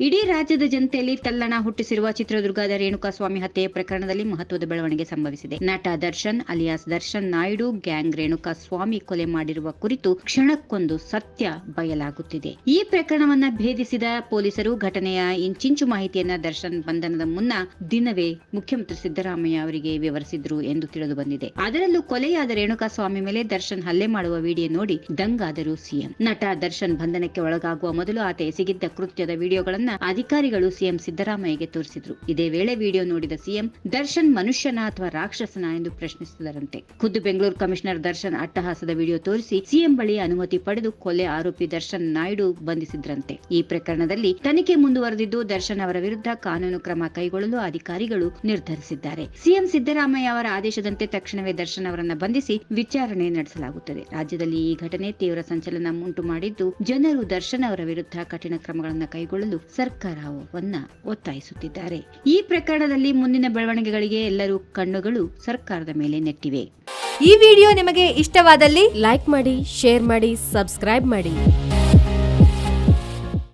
ಇಡೀ ರಾಜ್ಯದ ಜನತೆಯಲ್ಲಿ ತಲ್ಲಣ ಹುಟ್ಟಿಸಿರುವ ಚಿತ್ರದುರ್ಗದ ರೇಣುಕಾಸ್ವಾಮಿ ಹತ್ಯೆ ಪ್ರಕರಣದಲ್ಲಿ ಮಹತ್ವದ ಬೆಳವಣಿಗೆ ಸಂಭವಿಸಿದೆ. ನಟ ದರ್ಶನ್ ಅಲಿಯಾಸ್ ದರ್ಶನ್ ನಾಯ್ಡು ಗ್ಯಾಂಗ್ ರೇಣುಕಾಸ್ವಾಮಿ ಕೊಲೆ ಮಾಡಿರುವ ಕುರಿತು ಕ್ಷಣಕ್ಕೊಂದು ಸತ್ಯ ಬಯಲಾಗುತ್ತಿದೆ. ಈ ಪ್ರಕರಣವನ್ನ ಭೇದಿಸಿದ ಪೊಲೀಸರು ಘಟನೆಯ ಇಂಚಿಂಚು ಮಾಹಿತಿಯನ್ನ ದರ್ಶನ್ ಬಂಧನದ ಮುನ್ನ ದಿನವೇ ಮುಖ್ಯಮಂತ್ರಿ ಸಿದ್ದರಾಮಯ್ಯ ಅವರಿಗೆ ವಿವರಿಸಿದ್ರು ಎಂದು ತಿಳಿದು ಬಂದಿದೆ. ಅದರಲ್ಲೂ ಕೊಲೆಯಾದ ರೇಣುಕಾಸ್ವಾಮಿ ಮೇಲೆ ದರ್ಶನ್ ಹಲ್ಲೆ ಮಾಡುವ ವಿಡಿಯೋ ನೋಡಿ ದಂಗಾದರು ಸಿಎಂ. ನಟ ದರ್ಶನ್ ಬಂಧನಕ್ಕೆ ಒಳಗಾಗುವ ಮೊದಲು ಆತ ಎಸಗಿದ್ದ ಕೃತ್ಯದ ವಿಡಿಯೋಗಳನ್ನ ಅಧಿಕಾರಿಗಳು ಸಿಎಂ ಸಿದ್ದರಾಮಯ್ಯಗೆ ತೋರಿಸಿದ್ರು. ಇದೇ ವೇಳೆ ವಿಡಿಯೋ ನೋಡಿದ ಸಿಎಂ, ದರ್ಶನ್ ಮನುಷ್ಯನ ಅಥವಾ ರಾಕ್ಷಸನ ಎಂದು ಪ್ರಶ್ನಿಸಿದರಂತೆ. ಖುದ್ದು ಬೆಂಗಳೂರು ಕಮಿಷನರ್ ದರ್ಶನ್ ಅಟ್ಟಹಾಸದ ವಿಡಿಯೋ ತೋರಿಸಿ ಸಿಎಂ ಬಳಿ ಅನುಮತಿ ಪಡೆದು ಕೊಲೆ ಆರೋಪಿ ದರ್ಶನ್ ನಾಯ್ಡು ಬಂಧಿಸಿದ್ರಂತೆ. ಈ ಪ್ರಕರಣದಲ್ಲಿ ತನಿಖೆ ಮುಂದುವರೆದಿದ್ದು ದರ್ಶನ್ ಅವರ ವಿರುದ್ಧ ಕಾನೂನು ಕ್ರಮ ಕೈಗೊಳ್ಳಲು ಅಧಿಕಾರಿಗಳು ನಿರ್ಧರಿಸಿದ್ದಾರೆ. ಸಿಎಂ ಸಿದ್ದರಾಮಯ್ಯ ಅವರ ಆದೇಶದಂತೆ ತಕ್ಷಣವೇ ದರ್ಶನ್ ಅವರನ್ನ ಬಂಧಿಸಿ ವಿಚಾರಣೆ ನಡೆಸಲಾಗುತ್ತದೆ. ರಾಜ್ಯದಲ್ಲಿ ಈ ಘಟನೆ ತೀವ್ರ ಸಂಚಲನ ಉಂಟು ಮಾಡಿದ್ದು ಜನರು ದರ್ಶನ್ ಅವರ ವಿರುದ್ಧ ಕಠಿಣ ಕ್ರಮಗಳನ್ನು ಕೈಗೊಳ್ಳಲು ಸರ್ಕಾರವನ್ನ ಒತ್ತಾಯಿಸುತ್ತಿದ್ದಾರೆ. ಈ ಪ್ರಕರಣದಲ್ಲಿ ಮುಂದಿನ ಬೆಳವಣಿಗೆಗಳಿಗೆ ಎಲ್ಲರೂ ಕಣ್ಣುಗಳು ಸರ್ಕಾರದ ಮೇಲೆ ನೆಟ್ಟಿವೆ. ಈ ವಿಡಿಯೋ ನಿಮಗೆ ಇಷ್ಟವಾದಲ್ಲಿ ಲೈಕ್ ಮಾಡಿ, ಶೇರ್ ಮಾಡಿ, ಸಬ್ಸ್ಕ್ರೈಬ್ ಮಾಡಿ.